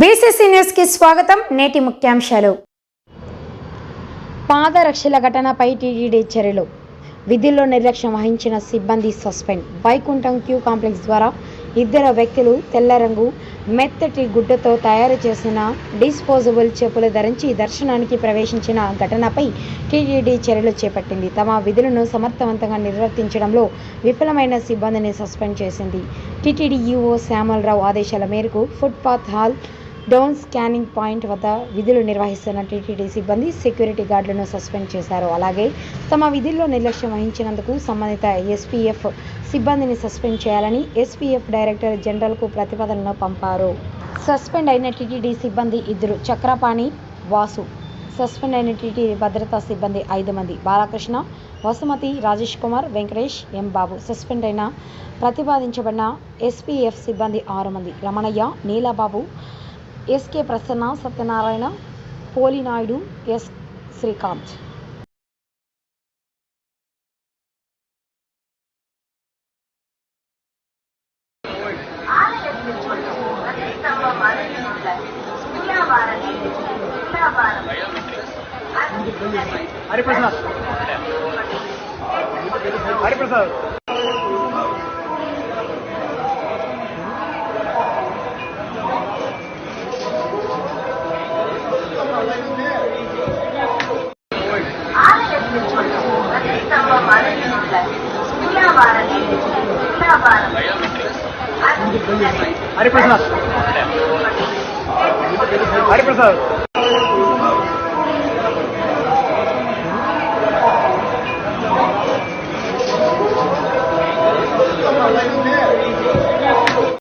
BCC న్యూస్కి స్వాగతం. నేటి ముఖ్యాంశాలు. పాదరక్షల ఘటనపై టీటీడీ చర్యలు. విధుల్లో నిర్లక్ష్యం వహించిన సిబ్బంది సస్పెండ్. వైకుంఠం క్యూ కాంప్లెక్స్ ద్వారా ఇద్దరు వ్యక్తులు తెల్ల రంగు మెత్తటి గుడ్డతో తయారు చేసిన డిస్పోజబుల్ చెప్పులు ధరించి దర్శనానికి ప్రవేశించిన ఘటనపై టీటీడీ చర్యలు చేపట్టింది. తమ విధులను సమర్థవంతంగా నిర్వర్తించడంలో విఫలమైన సిబ్బందిని సస్పెండ్ చేసింది. టీటీడీ ఈఓ శ్యామలరావు ఆదేశాల మేరకు footpath hall down scanning point వద్ద విధులు నిర్వహిస్తున్న టీటీడీ సిబ్బంది సెక్యూరిటీ గార్డులను సస్పెండ్ చేశారు. అలాగే తమ విధుల్లో నిర్లక్ష్యం వహించినందుకు సంబంధిత ఎస్పీఎఫ్ సిబ్బందిని సస్పెండ్ చేయాలని ఎస్పీఎఫ్ డైరెక్టర్ జనరల్కు ప్రతిపాదనను పంపారు. సస్పెండ్ అయిన టీటీడీ సిబ్బంది ఇద్దరు చక్రపాణి వాసు. సస్పెండ్ అయిన టీటీడీ భద్రతా సిబ్బంది ఐదు మంది. బాలకృష్ణ వసుమతి రాజేష్ కుమార్ వెంకటేష్ ఎం బాబు. సస్పెండ్ అయిన ప్రతిపాదించబడిన ఎస్పీఎఫ్ సిబ్బంది ఆరు మంది. Ramanaiah Neelababu SK Prasanna Satyanarayana Polinaidu S. Srikanth. Hariprasad. Hariprasad. Hariprasad. Hariprasad